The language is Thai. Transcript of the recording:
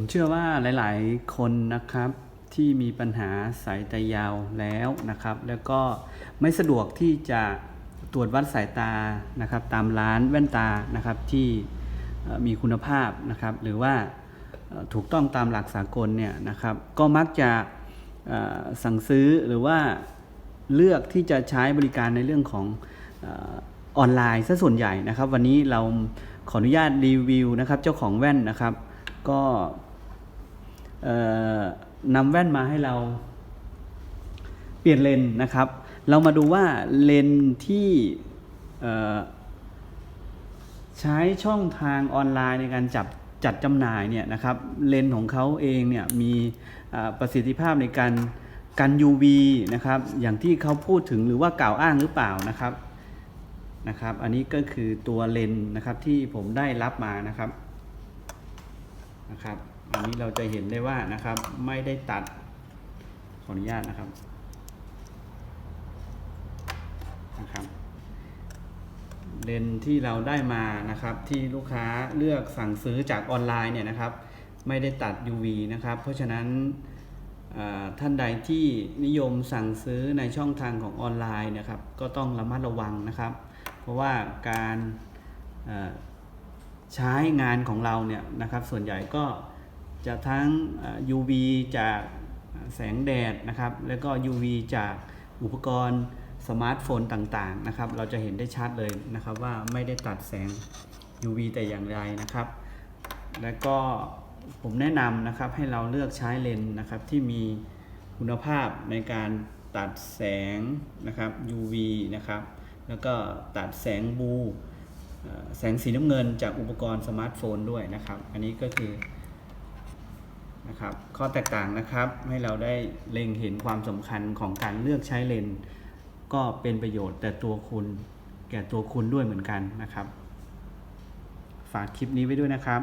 ผมเชื่อว่าหลาย ๆ คนนะครับที่มีปัญหาสายตายาวแล้วนะครับ แล้วก็ไม่สะดวกที่จะตรวจวัดสายตานะครับ ตามร้านแว่นตานะครับที่มีคุณภาพนะครับ หรือว่าถูกต้องตามหลักสากลเนี่ยนะครับ ก็มักจะสั่งซื้อหรือว่าเลือกที่จะใช้บริการในเรื่องของออนไลน์ซะส่วนใหญ่นะครับ วันนี้เราขออนุญาตรีวิวนะครับ เจ้าของแว่นนะครับ ก็เนำแว่นมาให้เราเปลี่ยนเลนนะครับ เรามาดูว่าเลนที่ใช้ช่องทางออนไลน์ในการจับจัดจำหน่ายเนี่ยนะครับเลนของเขาเองเนี่ยมีประสิทธิภาพในการกัน UV นะครับอย่างที่เขาพูดถึงหรือว่ากล่าวอ้างหรือเปล่านะครับนะครับ อันนี้ก็คือตัวเลนนะครับที่ผมได้รับมานะครับ นะครับ อันนี้เราจะเห็นได้ว่านะครับไม่ได้ตัดขออนุญาตนะครับนะครับ เลนที่เราได้มานะครับที่ลูกค้าเลือกสั่งซื้อจากออนไลน์เนี่ยนะครับ ไม่ได้ตัด UV นะครับ เพราะฉะนั้นท่านใดที่นิยมสั่งซื้อในช่องทางของออนไลน์นะครับ ก็ต้องระมัดระวังนะครับ เพราะว่าการ ใช้งานของเราเนี่ยนะครับส่วนใหญ่ก็จะทั้ง UV จากแสงแดดนะครับ แล้วก็ UV จากอุปกรณ์สมาร์ทโฟนต่างๆนะครับ เราจะเห็นได้ชัดเลยนะครับว่าไม่ได้ตัดแสง UV แต่อย่างใดนะครับ และก็ผมแนะนำนะครับให้เราเลือกใช้เลนส์นะครับที่มีคุณภาพในการตัดแสงนะครับ UV นะครับ แล้วก็ตัดแสงบู แสงสีน้ำเงินจากอุปกรณ์สมาร์ทโฟนด้วยนะครับ อันนี้ก็คือนะครับข้อแตกต่างนะครับให้เราได้เล็งเห็นความสำคัญของการเลือกใช้เลนส์ก็เป็นประโยชน์แต่ตัวคุณแก่ตัวคุณด้วยเหมือนกันนะครับ ฝากคลิปนี้ไว้ด้วยนะครับ